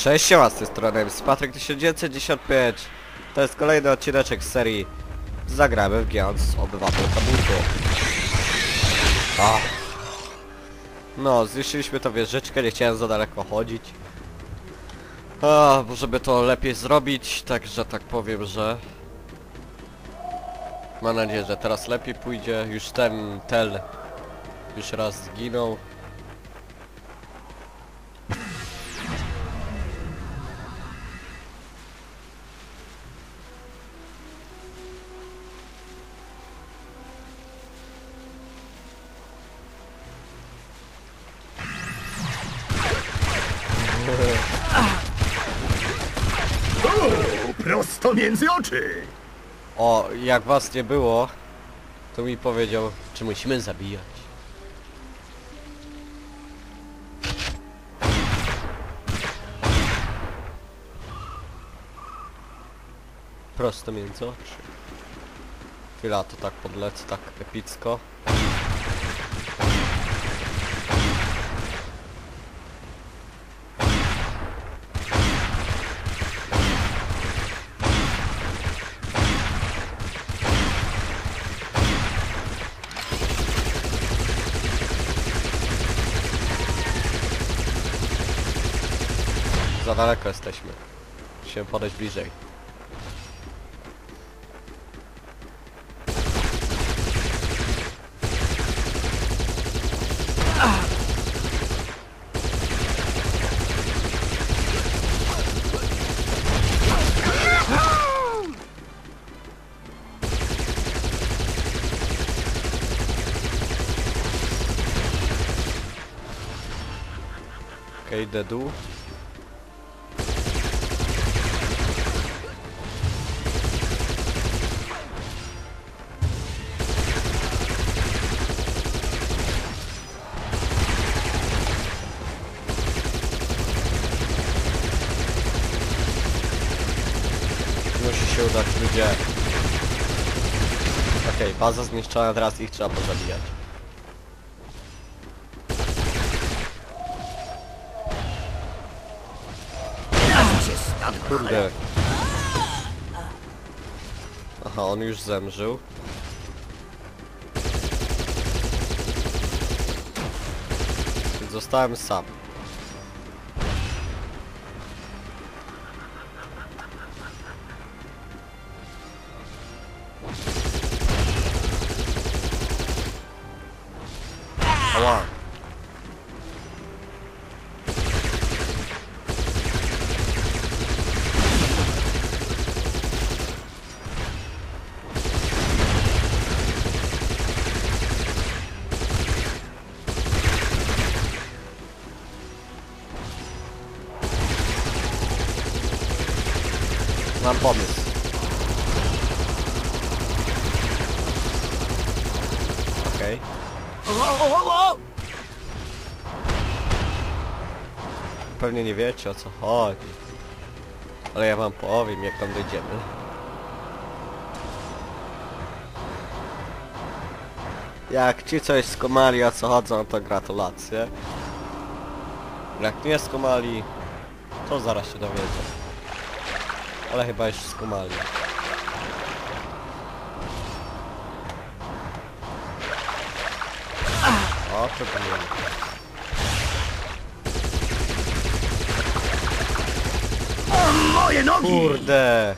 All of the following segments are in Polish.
Cześć, siema z tej strony jest Patryk 1995 To jest kolejny odcineczek z serii Zagramy w Giants Obywatel Kabulku Ach. No, zniszczyliśmy tą wieżyczkę, nie chciałem za daleko chodzić. A, żeby to lepiej zrobić, także tak powiem, że Mam nadzieję, że teraz lepiej pójdzie, już ten tel już raz zginął Prosto między oczy! O, jak was nie było, to mi powiedział, czy musimy zabijać. Prosto między oczy. Chwila, to tak podlecę, tak epicko. Daleko jesteśmy. Musimy podejść bliżej. Okej, okay, dedu. Musi ludzie. Okej, baza zniszczona, teraz ich trzeba pozabijać. Kurde. Aha, on już zemrzył. Zostałem sam. Come on. Mam pomysł. Pewnie nie wiecie o co chodzi. Ale ja wam powiem jak tam dojdziemy. Jak ci coś skomali, a co chodzą, to gratulacje. Jak nie skomali, to zaraz się dowiecie. Ale chyba już skomali. O, to było. Moje nogi! Kurde!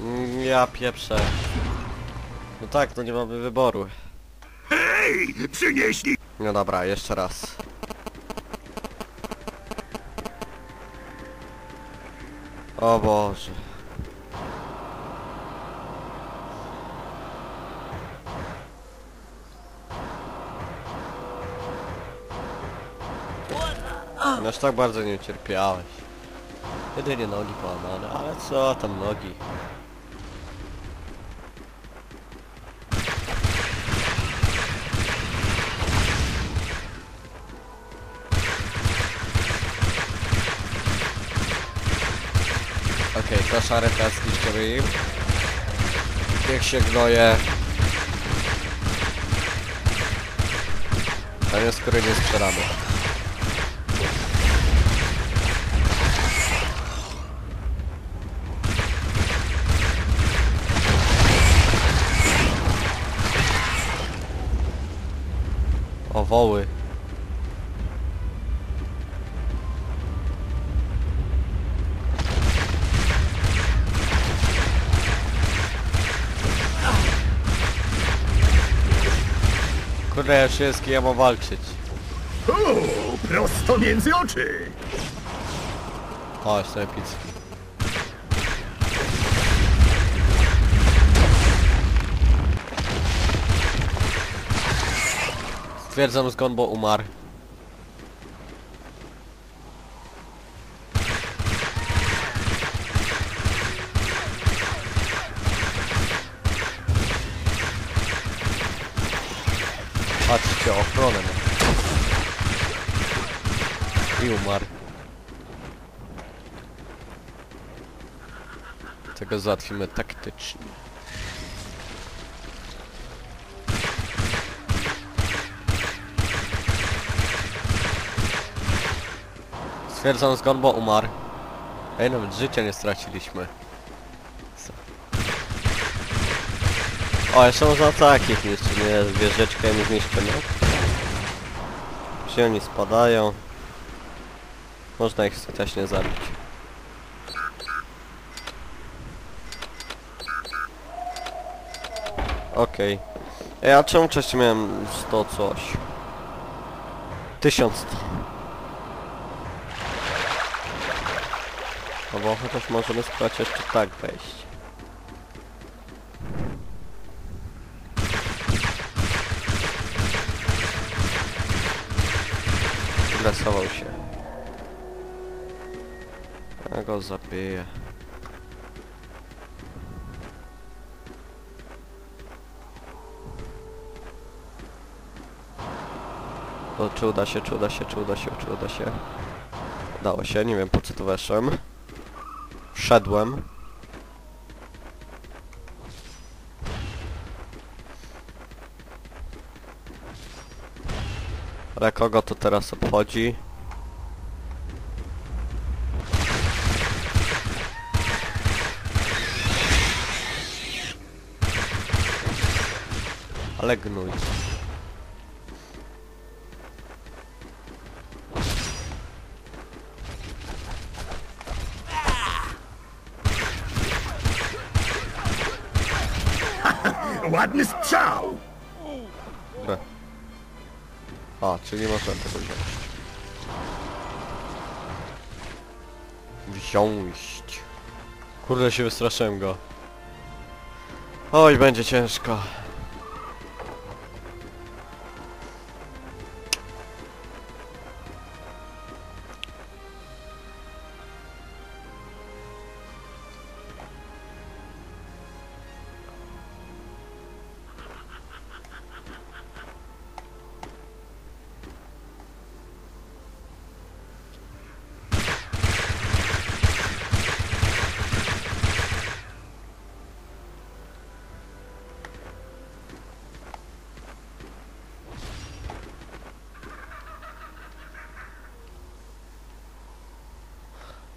Mm, Ja pieprzę. No tak, no nie mamy wyboru. Hej! Przynieśli! No dobra, jeszcze raz. O Boże. Aż tak bardzo nie cierpiałeś. Jedynie nogi połamane, ale co tam nogi? Okej, okay, koszary teraz zniszczymy im. Niech się gnoje. Koniec, który nie sprzedamy. Woły. Kurde, ja się z kim ja mam walczyć. O, prosto między oczy! O, jestem epicki. Stwierdzam zgon, bo umarł. Patrzcie, ochronę ma. I umarł. Tego załatwimy taktycznie. Stwierdzam zgon, bo umarł. Ej, nawet życia nie straciliśmy. O, jeszcze można takich jeszcze nie wieżyczkę mi zniszczymy. Gdzie oni spadają? Można ich skutecznie zabić. Okej. Ej, a czemu wcześniej miałem 100 coś? 1100. No bo chociaż możemy spróbować jeszcze tak wejść. Stresował się. Ja go zabiję. To czy uda się, czy uda się, czy uda się, czy uda się. Udało się, nie wiem po co tu weszłem. Wszedłem. Ale kogo to teraz obchodzi? Ale gnój. Ładny strzał! Dobra. A, czyli nie można tego wziąć. Wziąć. Kurde się wystraszyłem go. Oj, będzie ciężko.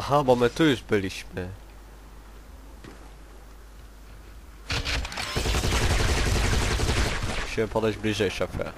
Aha, bo my tu już byliśmy. Musimy podejść bliżej, szefie.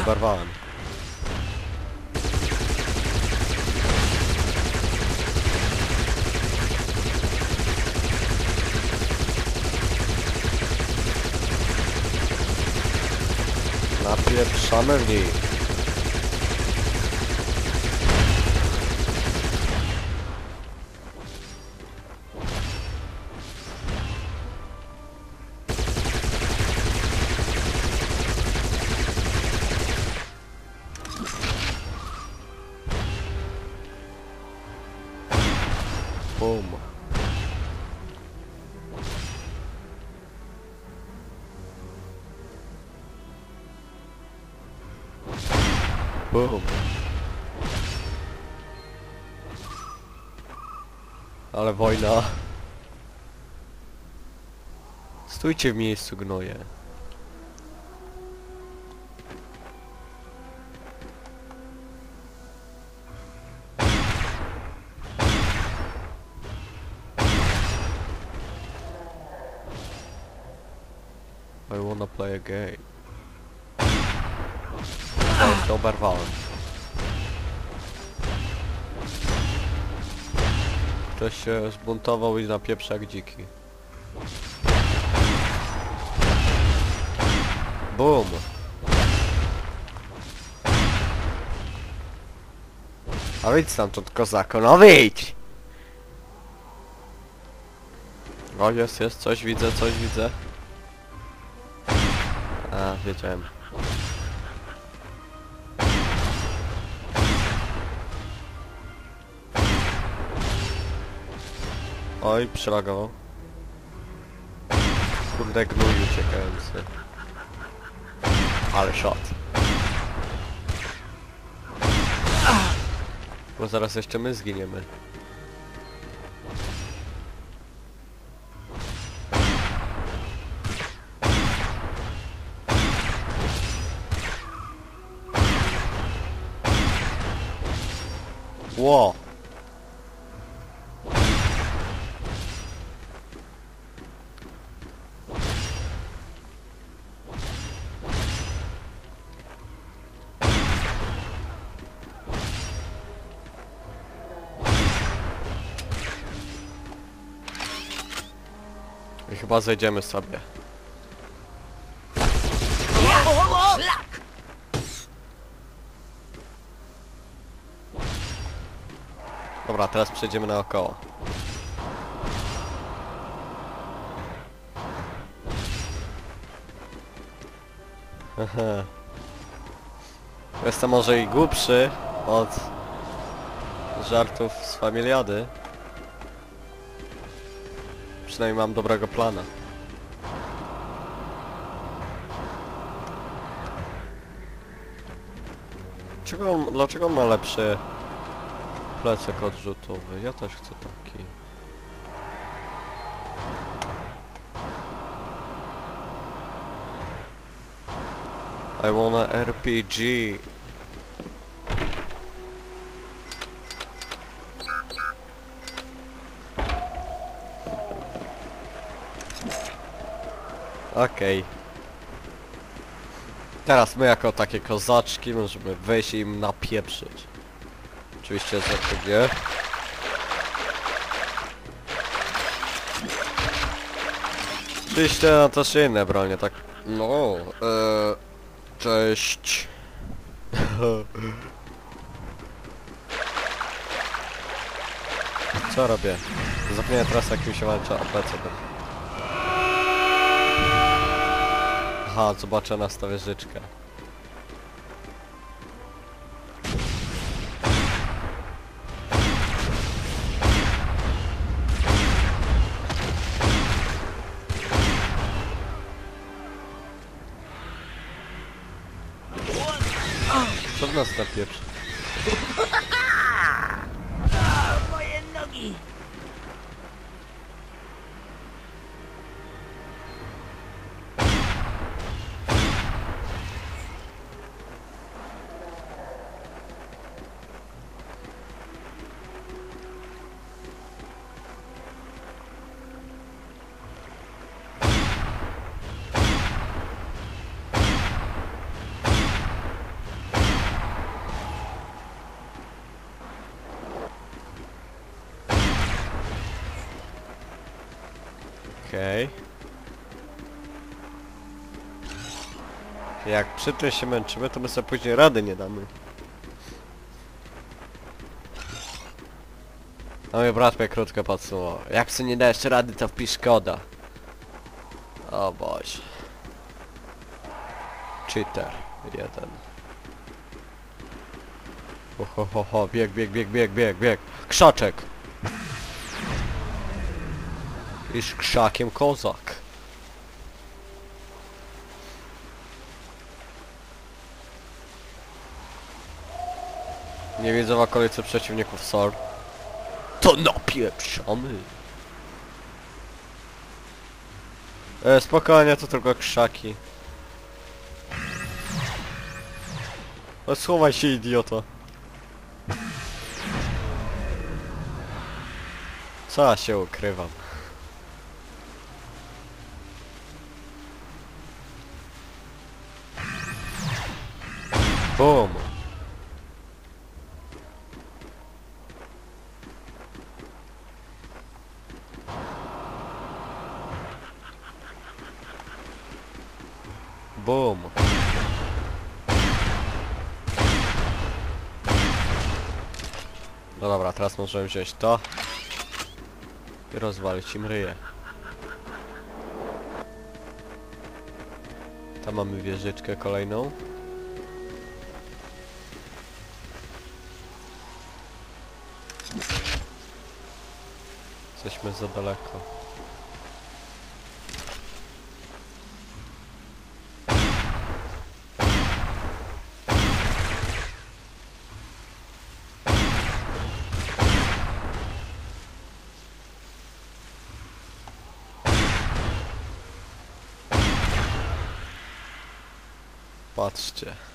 Oberwałem. Napieprzamy w nich. Boom. Ale wojna. Stójcie w miejscu, gnoje. I wanna play a game. Ja się oberwałem. Ktoś się zbuntował i napieprza jak dziki. Boom! A wyjdź stamtąd kozako, no wyjdź! O jest, jest, coś widzę, coś widzę. A, wiedziałem. Oj, przelagował. Kurde gnój uciekający. Ale shot. Bo zaraz jeszcze my zginiemy. Ło! Chyba zejdziemy sobie. Dobra, teraz przejdziemy naokoło. Jestem może i głupszy od żartów z familiady. Przynajmniej mam dobrego plana. Dlaczego ma lepszy plecak odrzutowy? Ja też chcę taki. I wanna RPG. Okej. Teraz my jako takie kozaczki możemy wejść i im napieprzyć. Oczywiście z RPG. Oczywiście no też inne bronie, tak... No, e, Cześć. Co robię? Zapomniałem teraz jak mi się walczy APC. Aha, zobaczę na stawie życzkę. Co w nas na pieprz? Moje nogi! Okej. Jak przy tym się męczymy, to my sobie później rady nie damy. A mój brat mnie krótko podsumował. Jak sobie nie dajesz rady, to wpisz koda. O Boże. Cheater. Jeden. Ho, ho, ho, ho. Bieg, bieg, bieg, bieg, bieg, bieg. Krzaczek. Iż krzakiem kozak. Nie wiedzą w okolicy przeciwników SOR. To napieprzamy. E, spokojnie, to tylko krzaki. No, schowaj się, idioto. Co ja się ukrywam? Bum. Bum. No dobra, teraz możemy wziąć to i rozwalić im ryje. Tam mamy wieżyczkę kolejną. Jesteśmy za daleko. Patrzcie.